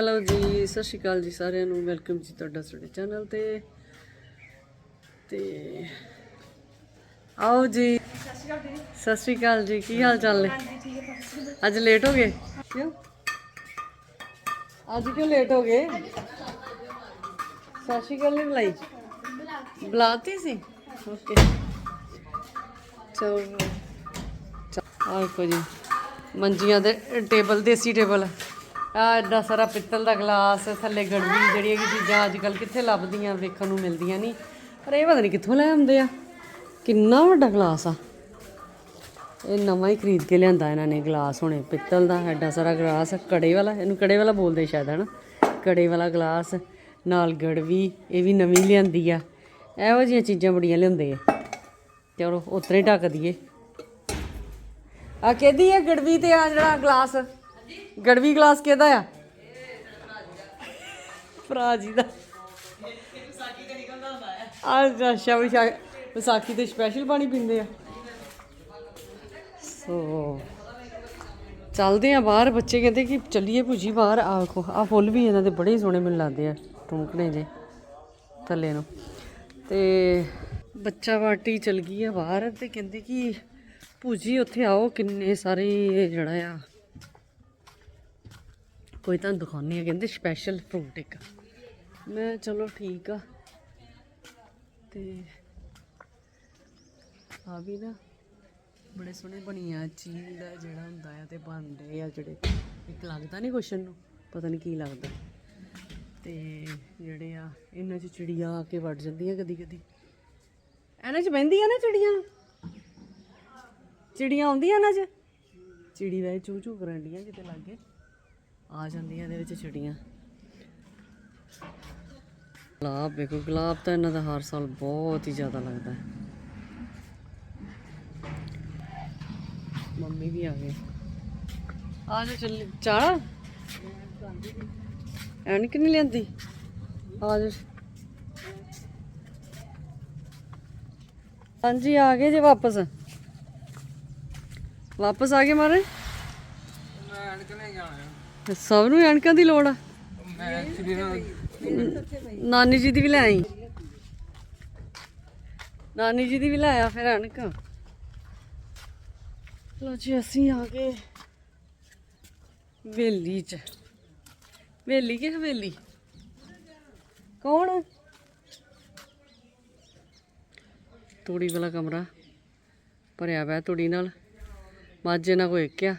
Hello ਜੀ, ਸਤਿ ਸ਼੍ਰੀ ਅਕਾਲ ਜੀ ਸਾਰਿਆਂ ਨੂੰ। ਵੈਲਕਮ ਜੀ ਤੁਹਾਡਾ ਸਾਡੇ ਚੈਨਲ ਤੇ। ਤੇ ਆਓ ਜੀ। ਸਤਿ ਸ਼੍ਰੀ ਅਕਾਲ ਜੀ, ਕੀ ਹਾਲ ਚਾਲ ਨੇ? ਅੱਜ ਲੇਟ ਹੋ ਗਏ? ਕਿਉਂ? ਅੱਜ ਕਿਉਂ ਲੇਟ ਹੋ ਗਏ? ਸਤਿ ਸ਼੍ਰੀ ਅਕਾਲ ਨਹੀਂ ਬੁਲਾਈ ਬੁਲਾਤੀ ਸੀ? ਓਕੇ ਚਲੋ। ਆਹ ਕੋ ਜੀ। ਮੰਜੀਆਂ ਦੇ ਟੇਬਲ ਦੇਸੀ ਟੇਬਲ ਆ ਐਡਾ ਸਾਰਾ ਪਿੱਤਲ ਦਾ ਗਲਾਸ, ਥੱਲੇ ਗੜਵੀ ਜਿਹੜੀਆਂ ਕਿ ਚੀਜ਼ਾਂ ਅੱਜ ਕੱਲ ਕਿੱਥੇ ਲੱਭਦੀਆਂ, ਵੇਖਣ ਨੂੰ ਮਿਲਦੀਆਂ ਨਹੀਂ। ਪਰ ਇਹ ਪਤਾ ਨਹੀਂ ਕਿੱਥੋਂ ਲੈ ਆਉਂਦੇ ਆ। ਕਿੰਨਾ ਵੱਡਾ ਗਲਾਸ ਆ। ਇਹ ਨਵਾਂ ਹੀ ਖਰੀਦ ਕੇ ਲਿਆਂਦਾ ਇਹਨਾਂ ਨੇ ਗਲਾਸ ਹੁਣੇ, ਪਿੱਤਲ ਦਾ ਐਡਾ ਸਾਰਾ ਗਲਾਸ, ਕੜੇ ਵਾਲਾ, ਇਹਨੂੰ ਕੜੇ ਵਾਲਾ ਬੋਲਦੇ ਸ਼ਾਇਦ, ਹਨਾ? ਕੜੇ ਵਾਲਾ ਗਲਾਸ, ਨਾਲ ਗੜਵੀ, ਇਹ ਵੀ ਨਵੀਂ ਲਿਆਂਦੀ ਆ। ਇਹੋ ਜਿਹੀਆਂ ਚੀਜ਼ਾਂ ਬੜੀਆਂ ਲਿਆਉਂਦੇ ਆ। ਚਲੋ, ਉਤਰੇ ਹੀ ਢੱਕ ਦਈਏ। ਆ ਕਿਹਦੀ ਹੈ ਗੜਵੀ ਤੇ ਆ ਜਿਹੜਾ ਗਲਾਸ? ਗੜਵੀ ਗਲਾਸ ਕਿਹਦਾ ਆ? ਭਰਾ ਜੀ ਦਾ। ਅੱਜ ਅੱਛਾ, ਵਿਸ਼ਾ- ਵਿਸਾਖੀ ਤੇ ਸਪੈਸ਼ਲ ਪਾਣੀ ਪੀਂਦੇ ਆ। ਸੋ, ਚੱਲਦੇ ਆ ਬਾਹਰ। ਬੱਚੇ ਕਹਿੰਦੇ ਕਿ ਚੱਲੀਏ ਭੁਜੀ ਬਾਹਰ। ਆ ਆ ਫੁੱਲ ਵੀ ਇਹਨਾਂ ਦੇ ਬੜੇ ਹੀ ਸੋਹਣੇ ਮੈਨੂੰ ਲੱਗਦੇ ਆ, ਟੁੰਕਣੇ ਜੇ ਥੱਲੇ ਨੂੰ ਤੇ ਬੱਚਾ ਪਾਰਟੀ ਚਲ ਗਈ ਆ ਬਾਹਰ ਤੇ ਕਹਿੰਦੇ ਕਿ ਭੂਜੀ, ਉੱਥੇ ਆਓ ਕਿੰਨੇ ਸਾਰੇ ਜਿਹੜਾ ਆ ਕੋਈ ਤੁਹਾਨੂੰ ਦਿਖਾਉਂਦੀ ਆ ਕਹਿੰਦੇ ਸਪੈਸ਼ਲ ਫਰੂਟ ਇੱਕ। ਮੈਂ ਚਲੋ ਠੀਕ ਆ। ਤੇ ਆ ਵੀ ਨਾ ਬੜੇ ਸੋਹਣੇ ਬਣੀ ਆ, ਚੀਲ ਦਾ ਜਿਹੜਾ ਹੁੰਦਾ ਆ ਤੇ ਬਣਦੇ ਆ ਜਿਹੜੇ। ਇੱਕ ਲੱਗਦਾ ਨਹੀਂ ਕੁਸ਼ਨ ਨੂੰ, ਪਤਾ ਨਹੀਂ ਕੀ ਲੱਗਦਾ। ਤੇ ਜਿਹੜੇ ਆ, ਇਹਨਾਂ 'ਚ ਚਿੜੀਆਂ ਆ ਕੇ ਵੜ ਜਾਂਦੀਆਂ ਕਦੀ ਕਦੀ ਇਹਨਾਂ 'ਚ ਬਹਿੰਦੀਆਂ ਨਾ ਚਿੜੀਆਂ? ਚਿੜੀਆਂ ਆਉਂਦੀਆਂ ਨਾ 'ਚ? ਚਿੜੀ ਵੈ ਚੂ ਚੂ ਕਰਨ ਡੀਆਂ ਕਿਤੇ ਲੱਗੇ। ਆ ਜਾਂਦੀਆਂ ਇਹਦੇ ਵਿੱਚ ਚਿੜੀਆਂ। ਗੁਲਾਬ, ਵੇਖੋ, ਗੁਲਾਬ ਤਾਂ ਇਹਨਾਂ ਦਾ ਹਰ ਸਾਲ ਬਹੁਤ ਹੀ ਜ਼ਿਆਦਾ ਲੱਗਦਾ ਹੈ। ਮੰਮੀ ਵੀ ਆ ਗਏ। ਆ ਜਾ ਚੱਲ, ਚਾਹ? ਐਨਕ ਨਹੀਂ ਲੈਂਦੀ ਆ ਜਾ। ਹਾਂਜੀ, ਆ ਗਏ ਜੇ ਵਾਪਸ। ਵਾਪਸ ਆ ਗਏ ਮਾਰੇ? ਮੈਂ ਐਨਕ ਨਹੀਂ ਜਾਣਾ ਸਭ ਨੂੰ ਐਨਕਾਂ ਦੀ ਲੋੜ ਆ। ਮੈਂ ਨਾਨੀ ਜੀ ਦੀ ਵੀ ਲੈ ਆਈ। ਨਾਨੀ ਜੀ ਦੀ ਵੀ ਲੈ ਆ ਫਿਰ ਐਨਕ। ਲੋ ਜੀ ਅਸੀਂ ਆ ਗਏ ਵੇਲੀ ਚ। ਵੇਲੀ ਕਿ ਹਵੇਲੀ? ਕੌਣ? ਤੂੜੀ ਵਾਲਾ ਕਮਰਾ। ਭਰਿਆ ਪਿਆ ਤੂੜੀ ਨਾਲ। ਮਾਝੇ ਨਾਲ ਕੋਈ ਕਿਆ?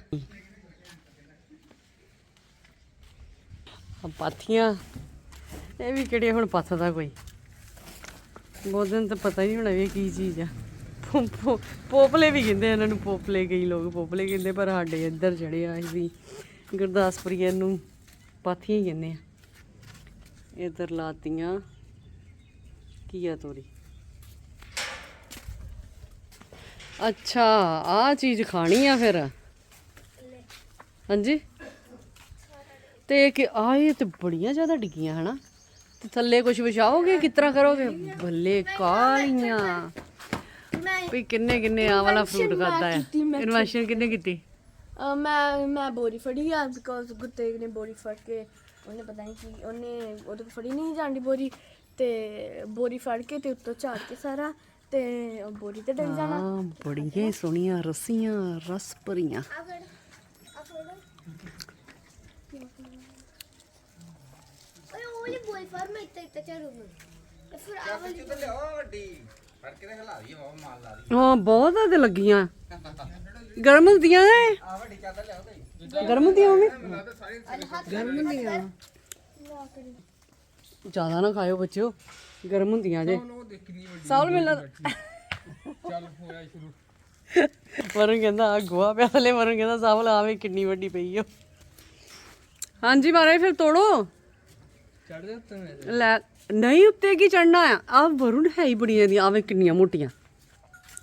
ਪਾਥੀਆਂ। ਇਹ ਵੀ ਕਿਹੜੇ ਹੁਣ ਪੱਥਦਾ ਕੋਈ? ਬਹੁਤ ਦਿਨ ਤਾਂ ਪਤਾ ਹੀ ਨਹੀਂ ਹੋਣਾ ਵੀ ਇਹ ਕੀ ਚੀਜ਼ ਆ। ਪੋ- ਪੋ- ਪੋਪਲੇ ਵੀ ਕਹਿੰਦੇ ਇਹਨਾਂ ਨੂੰ ਪੋਪਲੇ ਕਈ ਲੋਕ ਪੋਪਲੇ ਕਹਿੰਦੇ ਪਰ ਸਾਡੇ ਇੱਧਰ ਜਿਹੜੇ ਆ ਅਸੀਂ ਗੁਰਦਾਸਪੁਰੀ ਇਹਨੂੰ ਪਾਥੀਆਂ ਹੀ ਕਹਿੰਦੇ ਆ। ਇੱਧਰ ਲਾਤੀਆਂ। ਕੀਆ ਤੋਰੀ? ਅੱਛਾ ਆ ਚੀਜ਼ ਖਾਣੀ ਆ ਫਿਰ? ਹਾਂਜੀ? ਤੇ ਕਿ ਆ ਇਹ ਤੇ ਬੜੀਆਂ ਜ਼ਿਆਦਾ ਡਿੱਗੀਆਂ ਹਨਾ? ਤੇ ਥੱਲੇ ਕੁਝ ਵਿਛਾਓਗੇ? ਕਿਸ ਤਰ੍ਹਾਂ ਕਰੋਗੇ? ਬੱਲੇ ਕਾਲੀਆਂ। ਵੀ ਕਿੰਨੇ ਕਿੰਨੇ ਆ ਵਾਲਾ ਫਰੂਟ ਖਾਦਾ ਹੈ? ਇਨਵੈਸ਼ਨ ਕਿੰਨੇ ਕੀਤੀ? ਮੈਂ ਮੈਂ ਬੋਰੀ ਫੜੀ ਆ ਬਿਕੋਜ਼ ਗੁੱਤੇ ਨੇ ਬੋਰੀ ਫੜ ਕੇ ਉਹਨੇ ਪਤਾ ਨਹੀਂ ਕੀ ਉਹਨੇ ਉਹਦੇ ਫੜੀ ਨਹੀਂ ਜਾਂਦੀ ਬੋਰੀ। ਤੇ ਬੋਰੀ ਫੜ ਕੇ ਤੇ ਉੱਤੋਂ ਝਾੜ ਕੇ ਸਾਰਾ ਤੇ ਬੋਰੀ ਤੇ ਡਿੱਗ ਜਾਣਾ। ਹਾਂ ਬੜੀਆਂ ਸੋਹਣੀਆਂ ਰਸੀਆਂ ਰਸ ਭਰੀਆਂ। ਓਏ ਉਹ ਵਾਲੀ ਬੋਲ ਫਾਰ ਮੈਂ ਇੱਥੇ ਇੱਥੇ ਚੜੂਗਾ ਤੇ ਫਿਰ ਆ ਵਾਲੀ ਕਿਤੇ ਲਿਆਓ ਵੱਡੀ ਫੜ ਕੇ ਤੇ ਹਿਲਾ ਦੀ ਉਹ ਮਾਲ ਲਾ ਦੀ। ਹਾਂ ਬਹੁਤ ਆ ਤੇ ਲੱਗੀਆਂ। ਗਰਮ ਹੁੰਦੀਆਂ ਐ? ਆ ਵੱਡੀ ਚਾਦਰ ਲਿਆਓ ਤੇ ਗਰਮ ਹੁੰਦੀਆਂ ਸਾਰੀ ਗਰਮ ਹੁੰਦੀਆਂ ਜ਼ਿਆਦਾ ਨਾ ਖਾਇਓ ਬੱਚਿਓ। ਗਰਮ ਹੁੰਦੀਆਂ ਜੇ। ਉਹ ਸਾਲ ਮਿਲਣਾ ਚੱਲ ਹੋਇਆ ਸ਼ੁਰੂ। ਵਰੁਣ ਕਹਿੰਦਾ ਆ ਗੋਆ ਪਿਆ ਥਲੇ ਵਰੁਣ ਕਹਿੰਦਾ ਸਾਵਲ ਆਵੇ ਕਿੰਨੀ ਵੱਡੀ ਪਈ ਓ। ਹਾਂਜੀ ਮਾਰੇ ਫਿਰ ਤੋੜੋ। ਚੜ ਜਾ ਤੂੰ ਲੈ ਨਹੀਂ ਉੱਤੇ ਕੀ ਚੜਨਾ ਆ? ਆ ਵਰੁਣ ਹੈ ਹੀ ਬੜੀਆਂ ਦੀਆਂ ਆਵੇ ਕਿੰਨੀਆਂ ਮੋਟੀਆਂ।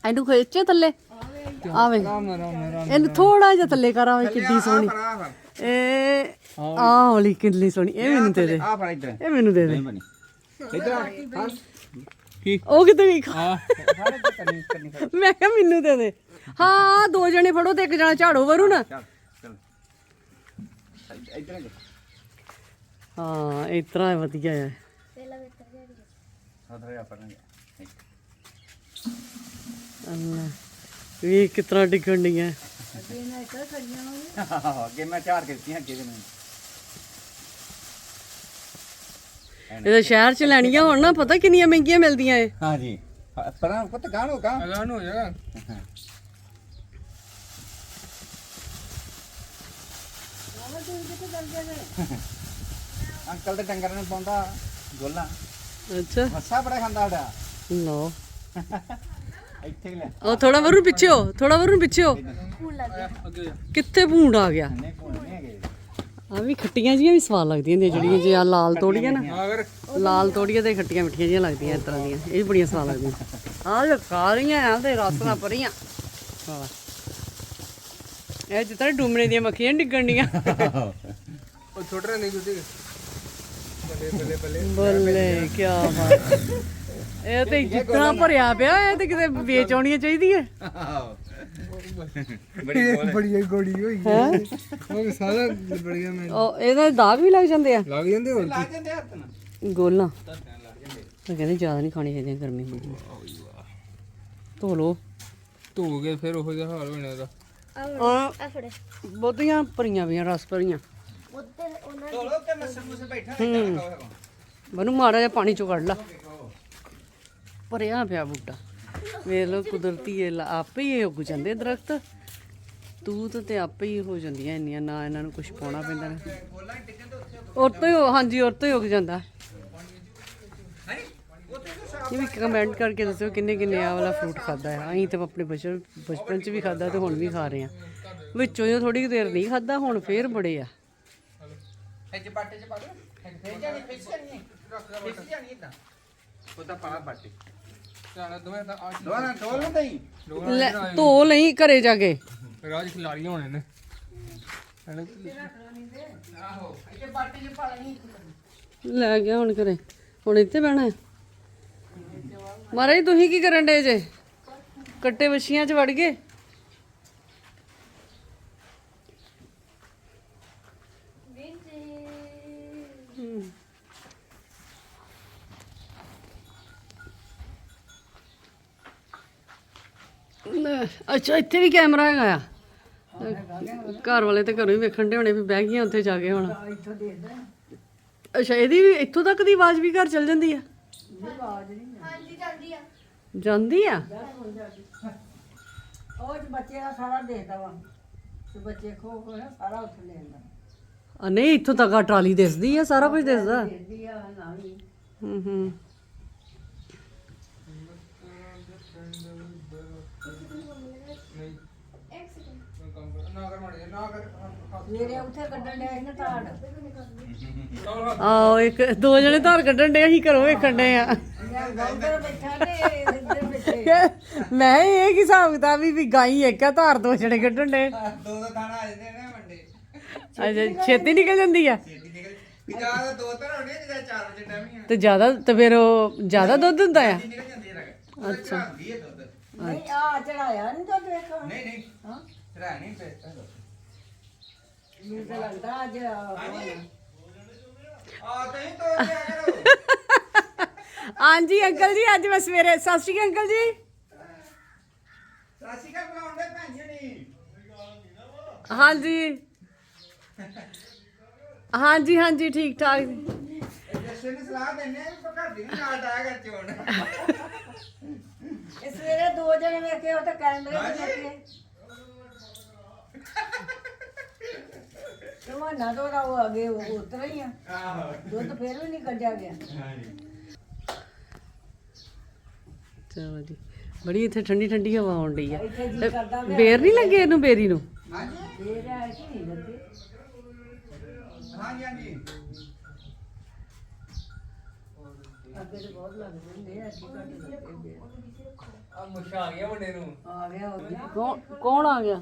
ਇਹਨੂੰ ਖੇਚੇ ਥੱਲੇ। ਆਵੇ ਇਹਨੂੰ ਥੋੜਾ ਜਿਹਾ ਥੱਲੇ ਕਰ ਆਵੇ ਕਿੱਡੀ ਸੋਹਣੀ। ਇਹ ਆ ਵਾਲੀ। ਕਿੰਨੀ ਸੋਹਣੀ। ਇਹ ਮੈਨੂੰ ਦੇ ਦੇ। ਆ ਫੜ ਇੱਧਰ। ਇਹ ਮੈਨੂੰ ਦੇ ਦੇ। ਇੱਧਰ ਕੀ? ਉਹ ਕਿਤੇ ਕੰਨੀ ਫੜ ਮੈਂ ਕਿਹਾ ਮੈਨੂੰ ਦੇ ਦੇ। ਹਾਂ ਦੋ ਜਣੇ ਫੜੋ ਤੇ ਇੱਕ ਜਣਾ ਝਾੜੋ ਵਰੁਣ। ਇੱਧਰ। ਹਾਂ ਇਸ ਤਰ੍ਹਾਂ ਵਧੀਆ ਹੈ। ਪਹਿਲਾਂ ਵੇਖ ਕੇ ਅੱਲਾ ਵੀ ਕਿਸ ਤਰ੍ਹਾਂ ਡਿੱਗਣ ਅੱਗੇ ਮੈਂ ਚਾਰ ਕੀਤੀਆਂ ਅੱਗੇ ਦੇ ਇਹਦੇ ਸ਼ਹਿਰ ਚ ਲੈਣੀਆਂ ਹੋਣ ਨਾ ਪਤਾ ਕਿੰਨੀਆਂ ਮਹਿੰਗੀਆਂ ਮਿਲਦੀਆਂ ਏ ਹਾਂਜੀ। ਪਰਾਂ ਪੁੱਤ ਗਾਣੋ ਅੰਕਲ ਦੇ ਡੰਗਰਾਂ ਨੂੰ ਪਾਉਂਦਾ ਗੋਲਾ। ਅੱਛਾ। ਮੱਸਾ ਬੜਾ ਖਾਂਦਾ ਸਾਡਾ। ਲੋ ਇੱਥੇ ਲੈ। ਉਹ ਥੋੜਾ ਵਰੂ ਪਿੱਛੇ ਹੋ ਥੋੜਾ ਵਰੂ ਪਿੱਛੇ ਹੋ। ਕਿੱਥੇ ਭੂੰਡ ਆ ਗਿਆ? ਨਹੀਂ ਕੋਲ ਨਹੀਂ ਹੈਗੇ। ਆ ਵੀ ਖੱਟੀਆਂ ਜੀਆਂ ਵੀ ਸਵਾਦ ਲੱਗਦੀਆਂ ਨੇ ਜਿਹੜੀਆਂ ਜੇ ਆ ਲਾਲ ਤੋੜੀਆਂ ਨਾ। ਲਾਲ ਤੋੜੀਆਂ ਤੇ ਖੱਟੀਆਂ ਮਿੱਠੀਆਂ ਜੀਆਂ ਲੱਗਦੀਆਂ ਇਸ ਤਰ੍ਹਾਂ ਦੀਆਂ। ਇਹ ਵੀ ਬੜੀਆਂ ਸਵਾਦ ਲੱਗਦੀਆਂ। ਆਹ ਜੋ ਕਾਲੀਆਂ ਆ ਤੇ ਰਸ ਨਾਲ ਭਰੀਆਂ। ਵਾਹ। ਇਹ ਜਿੱਦਾਂ ਡੂਮਣੇ ਦੀਆਂ ਮੱਖੀਆਂ ਡਿੱਗਣ ਡੀਆਂ। ਉਹ ਛੋਟੇ ਨਹੀਂ ਤੁਸੀਂ? ਬੱਲੇ ਬੱਲੇ ਬੱਲੇ। ਬੱਲੇ ਕੀ ਬਾਤ। ਇਹ ਤੇ ਜਿੱਤਣਾ ਭਰਿਆ ਪਿਆ ਇਹ ਤੇ ਕਿਤੇ ਵੇਚ ਬੜੀ ਬੜੀ ਗੋੜੀ ਹੋਈ ਹੈ। ਉਹ ਸਾਰਾ ਬੜੀਆਂ ਮੈਂ ਉਹ ਇਹਦਾ ਦਾਗ ਵੀ ਲੱਗ ਜਾਂਦੇ ਆ। ਲੱਗ ਜਾਂਦੇ ਹੋਰ ਲਾ ਜਾਂਦੇ ਹੱਥ ਨਾਲ। ਗੋਲਾਂ। ਉਹ ਕਹਿੰਦੇ ਜ਼ਿਆਦਾ ਨਹੀਂ ਖਾਣੀ ਚਾਹੀਦੀਆਂ ਗਰਮੀ ਹੁੰਦੀ। ਧੋ ਲੋ ਧੋ ਕੇ ਫਿਰ ਉਹੋ ਜਿਹਾ ਹਾਲ ਹੋਣਾ ਇਹਦਾ। ਆ ਫੜੇ। ਬਹੁਤੀਆਂ ਭਰੀਆਂ ਵੀਆਂ ਰਸ ਭਰੀਆਂ। ਉੱਧਰ ਉਹਨਾਂ ਤੇ ਮਸਰ ਬੈਠਾ ਮੈਨੂੰ ਮਾੜਾ ਜਿਹਾ ਪਾਣੀ ਚੋਂ ਕੱਢ ਲਾ। ਭਰਿਆ ਪਿਆ ਬੂਟਾ। ਵੇਖ ਲੋ ਕੁਦਰਤੀ ਇਹ ਲਾ- ਆਪੇ ਹੀ ਇਹ ਉੱਗ ਜਾਂਦੇ ਦਰਖਤ। ਤੂਤ ਤੇ ਆਪੇ ਹੀ ਹੋ ਜਾਂਦੀਆਂ ਇੰਨੀਆਂ ਨਾ ਇਹਨਾਂ ਨੂੰ ਕੁਝ ਪਾਉਣਾ ਪੈਂਦਾ ਨਾ। ਉੱਤੇ ਹਾਂਜੀ ਉੱਤੇ ਉੱਗ ਜਾਂਦਾ। ਇਹ ਵੀ ਕਮੈਂਟ ਕਰਕੇ ਦੱਸਿਓ ਕਿੰਨੇ ਕਿੰਨੇ ਆ ਵਾਲਾ ਫਰੂਟ ਖਾਦਾ ਹੈ। ਅਸੀਂ ਤਾਂ ਆਪਣੇ ਬਚਪਨ ਬਚਪਨ ਚ ਵੀ ਖਾਦਾ ਤੇ ਹੁਣ ਵੀ ਖਾ ਰਹੇ ਆ ਵਿੱਚੋਂ ਜੋ ਥੋੜੀ ਦੇਰ ਨਹੀਂ ਖਾਦਾ ਹੁਣ ਫੇਰ ਬੜੇ ਆ। ਇੱਥੇ ਬਾਟੇ ਚ ਪਾ ਦੋ ਫੇਰ ਜਾਣੀ ਫਿਸ ਜਾਣੀ ਫਿਸ ਜਾਣੀ ਇਦਾਂ ਉਹਦਾ ਪਾਲਾ ਬਾਟੇ। ਚਾਣਾ ਦੋਵੇਂ ਤਾਂ ਆ ਦੋਨਾਂ ਢੋਲ ਨਾ ਦਈ ਲੈ ਧੋ ਲਈ ਘਰੇ ਜਾ ਕੇ। ਰਾਜ ਖਿਲਾੜੀ ਹੋਣੇ ਨੇ। ਹਨਾ? ਆਹੋ ਇੱਥੇ ਬਾਟੇ ਚ ਪਾ ਲਈ ਲੈ ਗਿਆ ਹੁਣ ਘਰੇ। ਹੁਣ ਇੱਥੇ ਬਹਿਣਾ ਹੈ। ਮਹਾਰਾਜ ਤੁਸੀਂ ਕੀ ਕਰਨ ਡੇ ਜੇ? ਕੱਟੇ ਵਛੀਆਂ 'ਚ ਵੜ ਗਏ? ਅੱਛਾ, ਇੱਥੇ ਵੀ ਕੈਮਰਾ ਹੈਗਾ ਆ। ਘਰ ਵਾਲੇ ਤੇ ਘਰੋਂ ਹੀ ਵੇਖਣ ਦੇ ਹੋਣੇ ਵੀ ਬਹਿ ਗਈਆਂ ਉੱਥੇ ਜਾ ਕੇ ਹੁਣ। ਅੱਛਾ, ਇਹਦੀ ਵੀ ਇੱਥੋਂ ਤੱਕ ਦੀ ਆਵਾਜ਼ ਵੀ ਘਰ ਚੱਲ ਜਾਂਦੀ ਆ ਹਾਂਜੀ ਜਾਂਦੀ ਆ? ਜਾਂਦੀ ਆ? ਉਹ ਚ ਬੱਚੇ ਦਾ ਸਾਰਾ ਦੇਖਦਾ ਵਾ ਤੇ ਬੱਚੇ ਖੋ ਖੋ ਨਾ ਸਾਰਾ ਉੱਥੇ ਲੈਂਦਾ ਆ ਨਹੀਂ ਇੱਥੋਂ ਤੱਕ ਆ ਟਰਾਲੀ ਦਿਸਦੀ ਆ ਸਾਰਾ ਕੁਝ ਦਿਸਦਾ। ਦੇਖਦੀ ਆ ਨਾ ਵੀ ਹੂੰ। ਹੂੰ ਮੇਰੇ ਉੱਥੇ ਕੱਢਣ ਡਿਆ ਸੀ ਨਾ ਤਾੜ। ਆਓ ਇੱਕ ਦੋ ਜਣੇ ਧਾਰ ਕੱਢਣ ਡੇ ਅਸੀਂ ਘਰੋਂ ਵੇਖਣ ਡੇ ਆ। ਮੈਂ ਗੌਂਦਰ ਬੈਠਾ ਤੇ ਇੱਧਰ ਬੈਠੇ। ਮੈਂ ਇਹ ਕੀ ਹਿਸਾਬ ਕਿਤਾਬ ਵੀ ਵੀ ਗਾਈ ਇੱਕ ਆ ਧਾਰ ਦੋ ਜਣੇ ਕੱਢਣ ਡੇ ਦੋ ਦੋ ਦਾਣਾ ਆ ਜਾਂਦੇ ਨੇ ਵੱਡੇ ਅੱਛਾ ਛੇਤੀ ਨਿਕਲ ਜਾਂਦੀ ਆ? ਛੇਤੀ ਨਿਕਲ ਜ਼ਿਆਦਾ ਦੋ ਤਾਂ ਹੋਣੇ ਜ਼ਿਆਦਾ ਚਾਰ ਵਜੇ ਟਾਈਮ ਹੀ ਤੇ ਜ਼ਿਆਦਾ ਤੇ ਫਿਰ ਉਹ ਜ਼ਿਆਦਾ ਦੁੱਧ ਹੁੰਦਾ ਆ? ਨਿਕਲ ਜਾਂਦੀ ਹੈ ਅੱਛਾ। ਹੈ ਦੁੱਧ। ਨਹੀਂ ਆ ਚੜਾਇਆ ਨਹੀਂ ਤਾਂ ਵੇਖੋ। ਨਹੀਂ ਨਹੀਂ। ਹਾਂ। ਰਹਿਣੀ ਪੇਸਤਾ ਮੈਨੂੰ ਤਾਂ ਲੱਗਦਾ ਅੱਜ ਆ ਤੈਨੂੰ ਤੋੜ ਕੇ ਆ ਕਰੋ ਹਾਂਜੀ ਅੰਕਲ ਜੀ ਅੱਜ ਮੈਂ ਸਵੇਰੇ ਸਤਿ ਸ਼੍ਰੀ ਅਕਾਲ ਅੰਕਲ ਜੀ। ਸਾਸੀ ਕਾ ਬਣਾਉਂਦੇ ਭੈਣ ਜੀ ਨਹੀਂ ਹਾਂਜੀ। ਹਾਂਜੀ ਹਾਂਜੀ ਠੀਕ ਠਾਕ। ਜੱਸੇ ਨੇ ਸਲਾਹ ਦਿੰਨੇ ਆ ਵੀ ਘਰ ਦੀ ਨੀ ਨਾਲ ਡਾਇਆ ਕਰ ਚੋਣ ਇਹ ਸਵੇਰੇ ਦੋ ਜਣੇ ਵੇਖੇ ਉਹ ਤਾਂ ਕੈਮਰੇ ਤੇ ਵੇਖੇ ਰਵਾਨਾ ਤੋਂ ਉਹ ਅਗੇ ਉਤਰ ਹੀ ਆ। ਆਹੋ। ਦੁੱਧ ਫੇਰ ਵੀ ਨਹੀਂ ਕੱਢਿਆ ਗਿਆ। ਚਲੋ ਜੀ ਬੜੀ ਇੱਥੇ ਠੰਡੀ ਠੰਡੀ ਹਵਾ ਆਉਣ ਡਈ ਆ। ਇੱਥੇ ਬੇਰ ਨਹੀਂ ਲੱਗੇ ਇਹਨੂੰ ਬੇਰੀ ਨੂੰ? ਹਾਂਜੀ ਹਾਂਜੀ ਆ ਮੁਸ਼ਾ ਆ ਗਿਆ ਵੱਡੇ ਨੂੰ ਕੌਣ ਕੌਣ ਆ ਗਿਆ?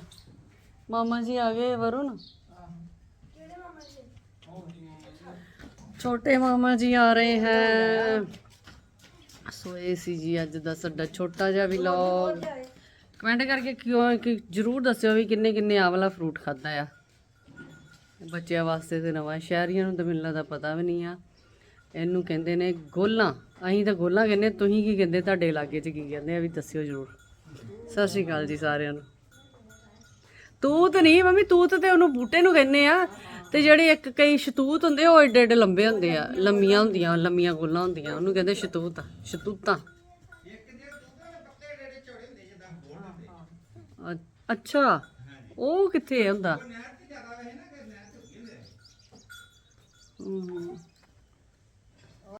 ਮਾਮਾ ਜੀ ਆ ਗਏ, ਵਰੁਣ? ਛੋਟੇ ਮਾਮਾ ਜੀ ਆ ਰਹੇ ਹੈ। ਸੋ ਇਹ ਸੀ ਜੀ ਅੱਜ ਦਾ ਸਾਡਾ ਛੋਟਾ ਜਿਹਾ ਵਲੌਗ ਕਮੈਂਟ ਕਰਕੇ ਕਿਉਂ, ਕਿ ਜਰੂਰ ਦੱਸਿਓ ਵੀ ਕਿੰਨੇ ਕਿੰਨੇ ਆਹ ਵਾਲਾ ਫਰੂਟ ਖਾਦਾ ਆ। ਬੱਚਿਆਂ ਵਾਸਤੇ ਤੇ ਨਵਾਂ, ਸ਼ਹਿਰੀਆਂ ਨੂੰ ਤਾਂ ਮੈਨੂੰ ਲੱਗਦਾ ਪਤਾ ਵੀ ਨਹੀਂ ਆ। ਇਹਨੂੰ ਕਹਿੰਦੇ ਨੇ ਗੋਲਾਂ। ਅਸੀਂ ਤਾਂ ਗੋਲਾਂ ਕਹਿੰਦੇ, ਤੁਸੀਂ ਕੀ ਕਹਿੰਦੇ, ਤੁਹਾਡੇ ਇਲਾਕੇ 'ਚ ਕੀ ਕਹਿੰਦੇ ਆ ਵੀ ਦੱਸਿਓ ਜਰੂਰ। ਸਤਿ ਸ਼੍ਰੀ ਅਕਾਲ ਜੀ ਸਾਰਿਆਂ ਨੂੰ। ਤੂਤ ਨਹੀਂ, ਮੰਮੀ ਤੂਤ ਤੇ ਉਹਨੂੰ ਬੂਟੇ ਨੂੰ ਕਹਿੰਦੇ ਆ। ਤੇ ਜਿਹੜੇ ਇੱਕ ਕਈ ਸ਼ਤੂਤ ਹੁੰਦੇ, ਉਹ ਏਡੇ ਏਡੇ ਲੰਬੇ ਹੁੰਦੇ ਆ, ਲੰਮੀਆਂ ਹੁੰਦੀਆਂ, ਲੰਮੀਆਂ ਗੋਲਾਂ ਹੁੰਦੀਆਂ, ਉਹਨੂੰ ਕਹਿੰਦੇ ਸ਼ਤੂਤ, ਸ਼ਤੂਤਾਂ। ਅੱਛਾ, ਉਹ ਕਿੱਥੇ ਹੁੰਦਾ? ਹਮ